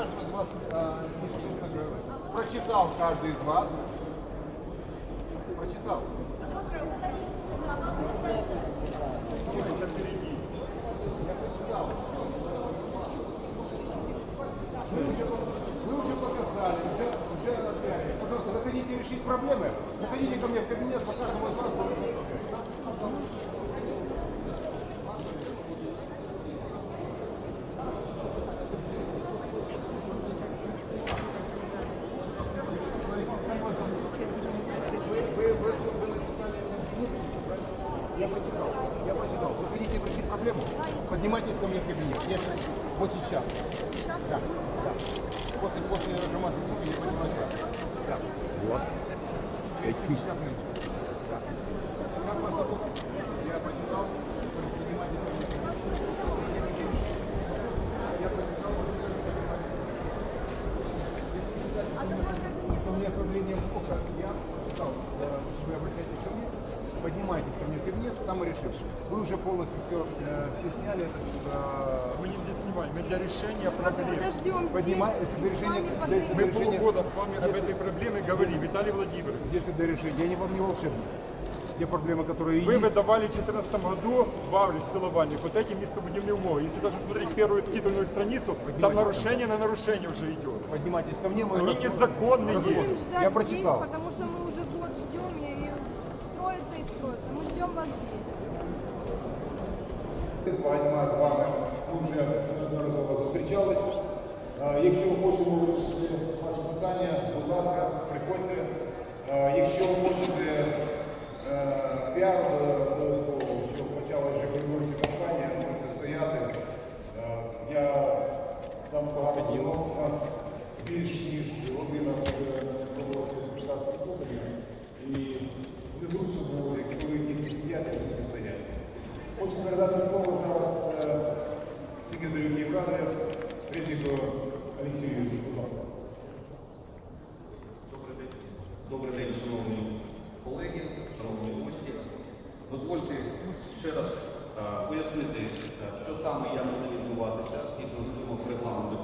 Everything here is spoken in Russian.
каждого из вас говорю. прочитал каждый из вас. Прочитал. Я прочитал. Вы уже, вы уже показали, уже, уже опять. Пожалуйста, вы хотите решить проблемы? Заходите ко мне в кабинет, по каждому из вас будет Вы, вы, вы написали Я прочитал. Я прочитал. Вы хотите решить проблему? Поднимайтесь ко мне в кабинет. Я сейчас, вот сейчас. Да. да. После, после громадской службы я поднимаюсь. Да. Вот. 50 минут. Да. Как вас зовут? Я прочитал. Поднимайтесь ко мне в кабинет. Я прочитал. Если что у меня со зрением плохо, я прочитал, э, что вы обращаетесь ко мне, поднимайтесь ко мне в кабинет, там мы решим. Вы уже полностью все, все сняли. э, Мы не для снимали, мы для решения проблем. Подождем Поднимай, здесь, если да, если Мы вы решение- полгода с вами об Если- этой проблеме говорили, Виталий Владимирович. Если до решения, я не вам не волшебник. Те проблемы, которые Вы есть. выдавали в 2014 году в Авриш целовальник вот эти местобудивные умовы. Если даже смотреть первую титульную страницу, там нарушение на нарушение уже идет. Поднимайтесь ко мне, мы Они рассмотрим. незаконные. Я прочитал. здесь, потому что мы уже год ждем и строится и строится. Мы ждем вас здесь. Звання з вами ми вже неодноразово зустрічались. Е, Якщо ви хочете вирішити ваше питання, будь ласка, приходьте. Якщо ви хочете е, Передати слово зараз е, секретарю Київради Резіку Олексію. Добрий день. Добрий день, шановні колеги, шановні гості. Дозвольте ще раз е, пояснити, е, що саме я буду відбуватися згідно з регламенту